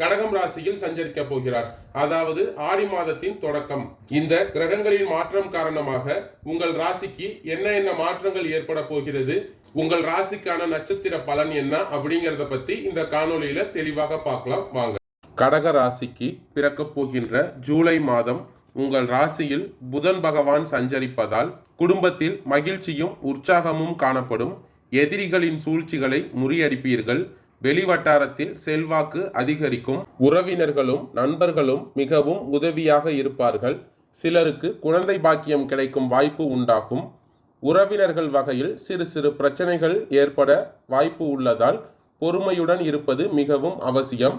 கடகம் ராசியில் சஞ்சரிக்க போகிறார். அதாவது ஆடி மாதத்தின் தொடக்கம். இந்த கிரகங்களின் மாற்றம் காரணமாக உங்கள் ராசிக்கு என்ன என்ன மாற்றங்கள் ஏற்பட போகிறது? உங்கள் ராசிக்கான நட்சத்திர பலன் என்ன? அப்படிங்கிறத பத்தி இந்த காணொலியில தெளிவாக பார்க்கலாம். வாங்க. கடக ராசிக்கு பிறக்க போகின்ற ஜூலை மாதம் உங்கள் ராசியில் புதன் பகவான் சஞ்சரிப்பதால் குடும்பத்தில் மகிழ்ச்சியும் உற்சாகமும் காணப்படும். எதிரிகளின் சூழ்ச்சிகளை முறியடிப்பீர்கள். வெளிவட்டாரத்தில் செல்வாக்கு அதிகரிக்கும். உறவினர்களும் நண்பர்களும் மிகவும் உதவியாக இருப்பார்கள். சிலருக்கு குழந்தை பாக்கியம் கிடைக்கும் வாய்ப்பு உண்டாகும். உறவினர்கள் வகையில் சிறு சிறு பிரச்சனைகள் ஏற்பட வாய்ப்பு உள்ளதால் பொறுமையுடன் இருப்பது மிகவும் அவசியம்.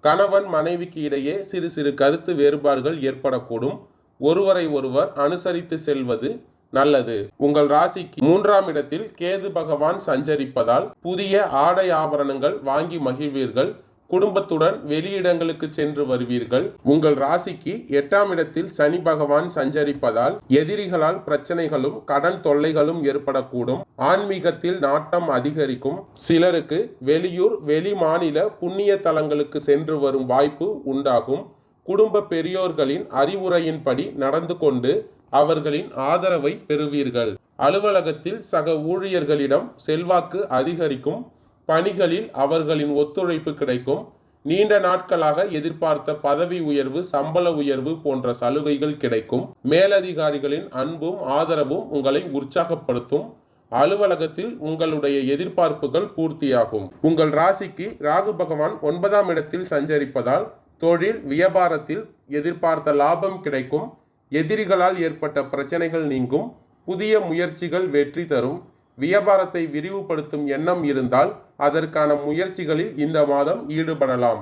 கணவன் மனைவிக்கு இடையே சிறு சிறு கருத்து வேறுபாடுகள் ஏற்படக்கூடும். ஒருவரை ஒருவர் அனுசரித்து செல்வது நல்லது. உங்கள் ராசிக்கு மூன்றாம் இடத்தில் கேது பகவான் சஞ்சரிப்பதால் புதிய ஆடை ஆபரணங்கள் வாங்கி மகிழ்வீர்கள். குடும்பத்துடன் வெளியிடங்களுக்கு சென்று வருவீர்கள். உங்கள் ராசிக்கு எட்டாம் இடத்தில் சனி பகவான் சஞ்சரிப்பதால் எதிரிகளால் பிரச்சனைகளும் கடன் தொல்லைகளும் ஏற்படக்கூடும். ஆன்மீகத்தில் நாட்டம் அதிகரிக்கும். சிலருக்கு வெளியூர் வெளி மாநில புண்ணிய தலங்களுக்கு சென்று வரும் வாய்ப்பு உண்டாகும். குடும்ப பெரியோர்களின் அறிவுரையின்படி நடந்து கொண்டு அவர்களின் ஆதரவை பெறுவீர்கள். அலுவலகத்தில் சக ஊழியர்களிடம் செல்வாக்கு அதிகரிக்கும் பணிகளில் அவர்களின் ஒத்துழைப்பு கிடைக்கும் நீண்ட நாட்களாக எதிர்பார்த்த பதவி உயர்வு சம்பள உயர்வு போன்ற சலுகைகள் கிடைக்கும். மேலதிகாரிகளின் அன்பும் ஆதரவும் உங்களை உற்சாகப்படுத்தும். அலுவலகத்தில் உங்களுடைய எதிர்பார்ப்புகள் பூர்த்தியாகும். உங்கள் ராசிக்கு ராகு பகவான் ஒன்பதாம் இடத்தில் சஞ்சரிப்பதால் தொழில் வியாபாரத்தில் எதிர்பார்த்த லாபம் கிடைக்கும். எதிரிகளால் ஏற்பட்ட பிரச்சனைகள் நீங்கும் புதிய முயற்சிகள் வெற்றி தரும் வியாபாரத்தை விரிவுபடுத்தும் எண்ணம் இருந்தால் அதற்கான முயற்சிகளில் இந்த மாதம் ஈடுபடலாம்.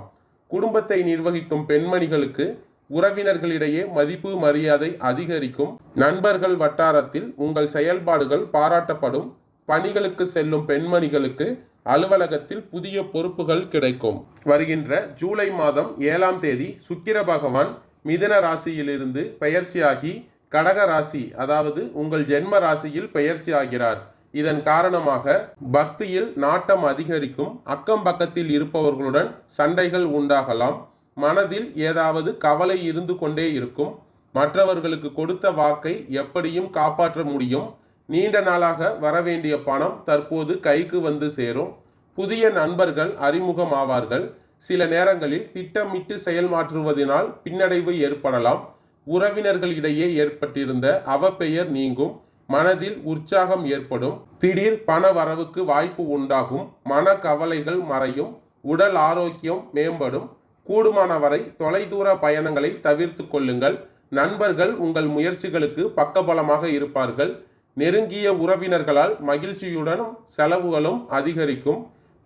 குடும்பத்தை நிர்வகிக்கும் பெண்மணிகளுக்கு உறவினர்களிடையே மதிப்பு மரியாதை அதிகரிக்கும். நண்பர்கள் வட்டாரத்தில் உங்கள் செயல்பாடுகள் பாராட்டப்படும். பணிகளுக்கு செல்லும் பெண்மணிகளுக்கு அலுவலகத்தில் புதிய பொறுப்புகள் கிடைக்கும். வருகின்ற ஜூலை மாதம் ஏழாம் தேதி சுக்கிர பகவான் மிதன ராசியிலிருந்து பெயர்ச்சியாகி கடக ராசி அதாவது உங்கள் ஜென்ம ராசியில் பெயர்ச்சி ஆகிறார். இதன் காரணமாக பக்தியில் நாட்டம் அதிகரிக்கும் அக்கம் பக்கத்தில் இருப்பவர்களுடன் சண்டைகள் உண்டாகலாம். மனதில் ஏதாவது கவலை இருந்து கொண்டே இருக்கும். மற்றவர்களுக்கு கொடுத்த வாக்கை எப்படியும் காப்பாற்ற முடியும். நீண்ட நாளாக வரவேண்டிய பணம் தற்போது கைக்கு வந்து சேரும். புதிய நண்பர்கள் அறிமுகம் ஆவார்கள் சில நேரங்களில் திட்டமிட்டு செயல்மாற்றுவதனால் பின்னடைவு ஏற்படலாம். உறவினர்களிடையே ஏற்பட்டிருந்த அவப்பெயர் நீங்கும் மனதில் உற்சாகம் ஏற்படும் திடீர் பண வரவுக்கு வாய்ப்பு உண்டாகும் மன கவலைகள் மறையும் உடல் ஆரோக்கியம் மேம்படும். கூடுமானவரை தொலைதூர பயணங்களை தவிர்த்து கொள்ளுங்கள். நண்பர்கள் உங்கள் முயற்சிகளுக்கு பக்கபலமாக இருப்பார்கள். நெருங்கிய உறவினர்களால் மகிழ்ச்சியுடனும் செலவுகளும் அதிகரிக்கும்.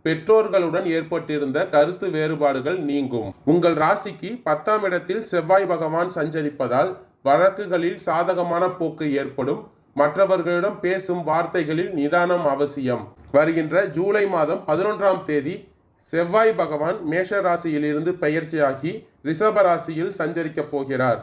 பெற்றோர்களுடன் ஏற்பட்டிருந்த கருத்து வேறுபாடுகள் நீங்கும். உங்கள் ராசிக்கு பத்தாம் இடத்தில் செவ்வாய் பகவான் சஞ்சரிப்பதால் வழக்குகளில் சாதகமான போக்கு ஏற்படும். மற்றவர்களிடம் பேசும் வார்த்தைகளில் நிதானம் அவசியம். வருகின்ற ஜூலை மாதம் பதினொன்றாம் தேதி செவ்வாய் பகவான் மேஷ ராசியிலிருந்து பெயர்ச்சியாகி ரிஷப ராசியில் சஞ்சரிக்கப் போகிறார்.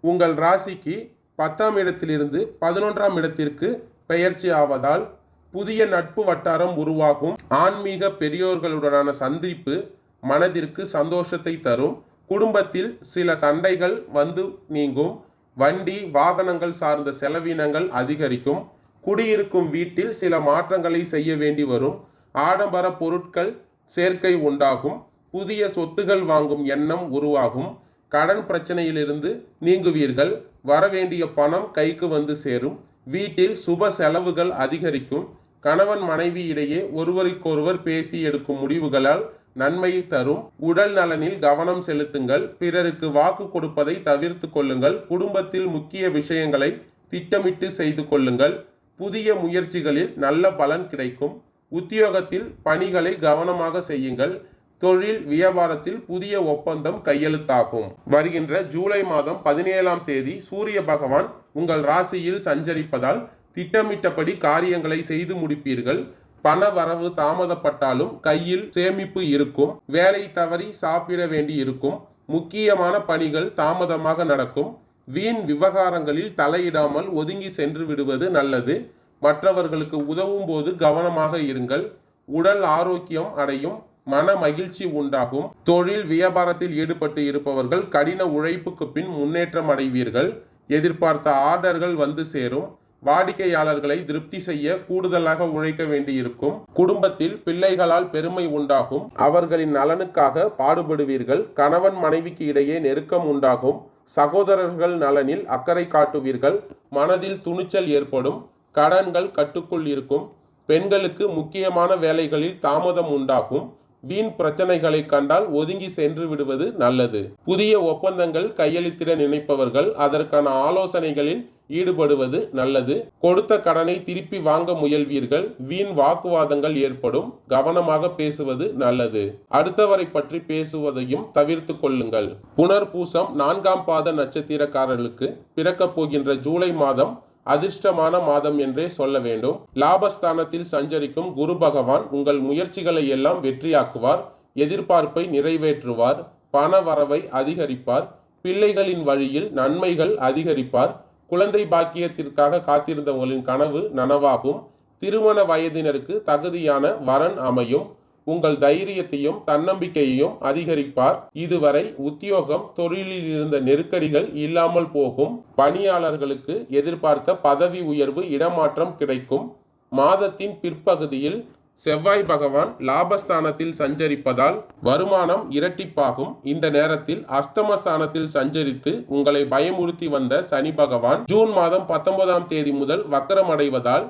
உங்கள் ராசிக்கு பத்தாம் இடத்திலிருந்து பதினொன்றாம் இடத்திற்கு பெயர்ச்சி ஆவதால் புதிய நட்பு வட்டாரம் உருவாகும். ஆன்மீக பெரியோர்களுடனான சந்திப்பு மனதிற்கு சந்தோஷத்தை தரும். குடும்பத்தில் சில சண்டைகள் வந்து நீங்கும். வண்டி வாகனங்கள் சார்ந்த செலவினங்கள் அதிகரிக்கும். குடியிருக்கும் வீட்டில் சில மாற்றங்களை செய்ய வேண்டி வரும். ஆடம்பர பொருட்கள் சேர்க்கை உண்டாகும். புதிய சொத்துகள் வாங்கும் எண்ணம் உருவாகும். கடன் பிரச்சனையிலிருந்து நீங்குவீர்கள். வரவேண்டிய பணம் கைக்கு வந்து சேரும். வீட்டில் சுப செலவுகள் அதிகரிக்கும். கணவன் மனைவி இடையே ஒருவருக்கொருவர் பேசி எடுக்கும் முடிவுகளால் நன்மையை தரும். உடல் நலனில் கவனம் செலுத்துங்கள். பிறருக்கு வாக்கு கொடுப்பதை தவிர்த்து கொள்ளுங்கள். குடும்பத்தில் முக்கிய விஷயங்களை திட்டமிட்டு செய்து கொள்ளுங்கள். புதிய முயற்சிகளில் நல்ல பலன் கிடைக்கும். உத்தியோகத்தில் பணிகளை கவனமாக செய்யுங்கள். தொழில் வியாபாரத்தில் புதிய ஒப்பந்தம் கையெழுத்தாகும். வருகின்ற ஜூலை மாதம் பதினேழாம் தேதி சூரிய பகவான் உங்கள் ராசியில் சஞ்சரிப்பதால் திட்டமிட்டபடி காரியங்களை செய்து முடிப்பீர்கள். பண வரவு தாமதப்பட்டாலும் கையில் சேமிப்பு இருக்கும். வேலை தவறி சாப்பிட வேண்டி இருக்கும். முக்கியமான பணிகள் தாமதமாக நடக்கும். வீண் விவகாரங்களில் தலையிடாமல் ஒதுங்கி சென்று விடுவது நல்லது. மற்றவர்களுக்கு உதவும் போது கவனமாக இருங்கள். உடல் ஆரோக்கியம் அடையும். மன மகிழ்ச்சி உண்டாகும். தொழில் வியாபாரத்தில் ஈடுபட்டு இருப்பவர்கள் கடின உழைப்புக்கு பின் முன்னேற்றம் அடைவீர்கள். எதிர்பார்த்த ஆர்டர்கள் வந்து சேரும். வாடிக்கையாளர்களை திருப்தி செய்ய கூடுதலாக உழைக்க வேண்டியிருக்கும். குடும்பத்தில் பிள்ளைகளால் பெருமை உண்டாகும். அவர்களின் நலனுக்காக பாடுபடுவீர்கள். கணவன் மனைவிக்கு இடையே நெருக்கம் உண்டாகும். சகோதரர்கள் நலனில் அக்கறை காட்டுவீர்கள். மனதில் துணிச்சல் ஏற்படும். கடன்கள் கட்டுக்குள் இருக்கும். பெண்களுக்கு முக்கியமான வேலைகளில் தாமதம் உண்டாகும். வீண் பிரச்சனைகளை கண்டால் ஒதுங்கி சென்று விடுவது நல்லது. புதிய ஒப்பந்தங்கள் கையெழுத்திட நினைப்பவர்கள் அதற்கான ஆலோசனைகளில் ஈடுபடுவது நல்லது. கொடுத்த கடனை திருப்பி வாங்க முயல்வீர்கள். வீண் வாக்குவாதங்கள் ஏற்படும். கவனமாக பேசுவது நல்லது. அடுத்தவரை பற்றி பேசுவதையும் தவிர்த்து கொள்ளுங்கள். புனர்பூசம் நான்காம் பாத நட்சத்திரக்காரர்களுக்கு பிறக்கப் போகின்ற ஜூலை மாதம் அதிர்ஷ்டமான மாதம் என்றே சொல்ல வேண்டும். லாபஸ்தானத்தில் சஞ்சரிக்கும் குரு பகவான் உங்கள் முயற்சிகளை எல்லாம் வெற்றியாக்குவார் எதிர்பார்ப்பை நிறைவேற்றுவார் பண வரவை அதிகரிப்பார் பிள்ளைகளின் வழியில் நன்மைகள் அதிகரிப்பார். குழந்தை பாக்கியத்திற்காக காத்திருந்தவர்களின் கனவு நனவாகும். திருமண வயதினருக்கு தகுதியான வரன் அமையும். உங்கள் தைரியத்தையும் தன்னம்பிக்கையையும் அதிகரிப்பார். இதுவரை உத்தியோகம் தொழிலில் இருந்த நெருக்கடிகள் இல்லாமல் போகும். பணியாளர்களுக்கு எதிர்பார்த்த பதவி உயர்வு இடமாற்றம் கிடைக்கும். மாதத்தின் பிற்பகுதியில் செவ்வாய் பகவான் லாபஸ்தானத்தில் சஞ்சரிப்பதால் வருமானம் இரட்டிப்பாகும். இந்த நேரத்தில் அஸ்தமஸ்தானத்தில் சஞ்சரித்து உங்களை பயமுறுத்தி வந்த சனி பகவான் ஜூன் மாதம் பத்தொன்பதாம் தேதி முதல் வக்கரமடைவதால்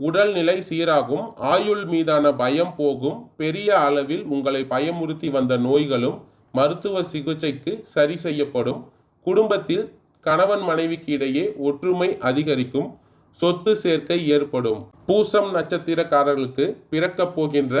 உடல்நிலை சீராகும் ஆயுள் மீதான பயம் போகும் பெரிய அளவில் உங்களை பயமுறுத்தி வந்த நோய்களும் மருத்துவ சிகிச்சைக்கு சரி செய்யப்படும். குடும்பத்தில் கணவன் மனைவிக்கு இடையே ஒற்றுமை அதிகரிக்கும் சொத்து சேர்க்கை ஏற்படும். பூசம் நட்சத்திரக்காரர்களுக்கு பிறக்கப் போகின்ற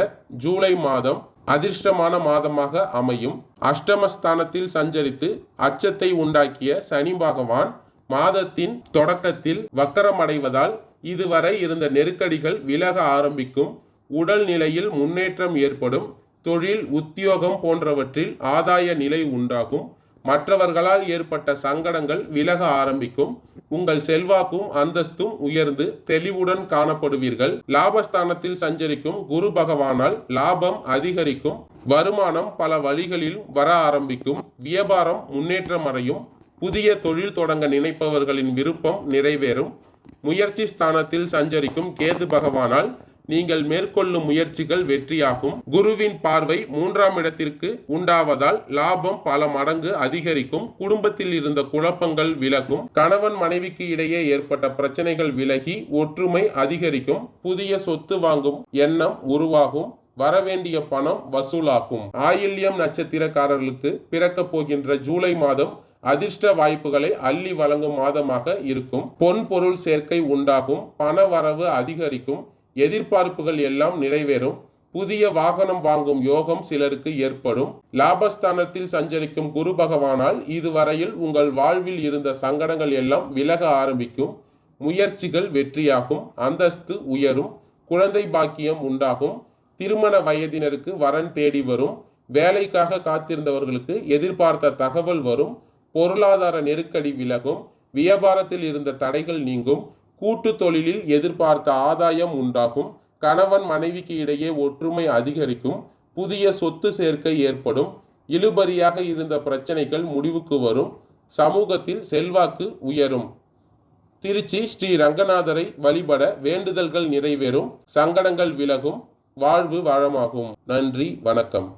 ஜூலை மாதம் அதிர்ஷ்டமான மாதமாக அமையும். அஷ்டமஸ்தானத்தில் சஞ்சரித்து அச்சத்தை உண்டாக்கிய சனி பகவான் மாதத்தின் தொடக்கத்தில் வக்கரமடைவதால் இதுவரை இருந்த நெருக்கடிகள் விலக ஆரம்பிக்கும். உடல் நிலையில் முன்னேற்றம் ஏற்படும். தொழில் உத்தியோகம் போன்றவற்றில் ஆதாய நிலை உண்டாகும். மற்றவர்களால் ஏற்பட்ட சங்கடங்கள் விலக ஆரம்பிக்கும். உங்கள் செல்வாக்கும் அந்தஸ்தும் உயர்ந்து தெளிவுடன் காணப்படுவீர்கள். லாபஸ்தானத்தில் சஞ்சரிக்கும் குரு பகவானால் லாபம் அதிகரிக்கும். வருமானம் பல வழிகளில் வர ஆரம்பிக்கும். வியாபாரம் முன்னேற்றம் அடையும். புதிய தொழில் தொடங்க நினைப்பவர்களின் விருப்பம் நிறைவேறும். முயற்சி ஸ்தானத்தில் சஞ்சரிக்கும் கேது பகவானால் நீங்கள் மேற்கொள்ளும் முயற்சிகள் வெற்றியாகும். குருவின் பார்வை மூன்றாம் இடத்திற்கு உண்டாவதால் லாபம் பல மடங்கு அதிகரிக்கும். குடும்பத்தில் இருந்த குழப்பங்கள் விலகும். கணவன் மனைவிக்கு இடையே ஏற்பட்ட பிரச்சனைகள் விலகி ஒற்றுமை அதிகரிக்கும். புதிய சொத்து வாங்கும் எண்ணம் உருவாகும். வரவேண்டிய பணம் வசூலாகும். ஆயில்யம் நட்சத்திரக்காரர்களுக்கு பிறக்கப் போகின்ற ஜூலை மாதம் அதிர்ஷ்ட வாய்ப்புகளை அள்ளி வழங்கும் மாதமாக இருக்கும். பொன் பொருள் சேர்க்கை உண்டாகும். பண வரவு அதிகரிக்கும். எதிர்பார்ப்புகள் எல்லாம் நிறைவேறும். புதிய வாகனம் வாங்கும் யோகம் சிலருக்கு ஏற்படும். லாபஸ்தானத்தில் சஞ்சரிக்கும் குரு பகவானால் இதுவரையில் உங்கள் வாழ்வில் இருந்த சங்கடங்கள் எல்லாம் விலக ஆரம்பிக்கும். முயற்சிகள் வெற்றியாகும். அந்தஸ்து உயரும். குழந்தை பாக்கியம் உண்டாகும். திருமண வயதினருக்கு வரன் தேடி வரும். வேலைக்காக காத்திருந்தவர்களுக்கு எதிர்பார்த்த தகவல் வரும். பொருளாதார நெருக்கடி விலகும் வியாபாரத்தில் இருந்த தடைகள் நீங்கும் கூட்டு தொழிலில் எதிர்பார்த்த ஆதாயம் உண்டாகும் கணவன் மனைவிக்கு இடையே ஒற்றுமை அதிகரிக்கும் புதிய சொத்து சேர்க்கை ஏற்படும் இழுபறியாக இருந்த பிரச்சனைகள் முடிவுக்கு வரும் சமூகத்தில் செல்வாக்கு உயரும். திருச்சி ஸ்ரீ ரங்கநாதரை வழிபட வேண்டுதல்கள் நிறைவேறும் சங்கடங்கள் விலகும் வாழ்வு வளமாகும். நன்றி வணக்கம்.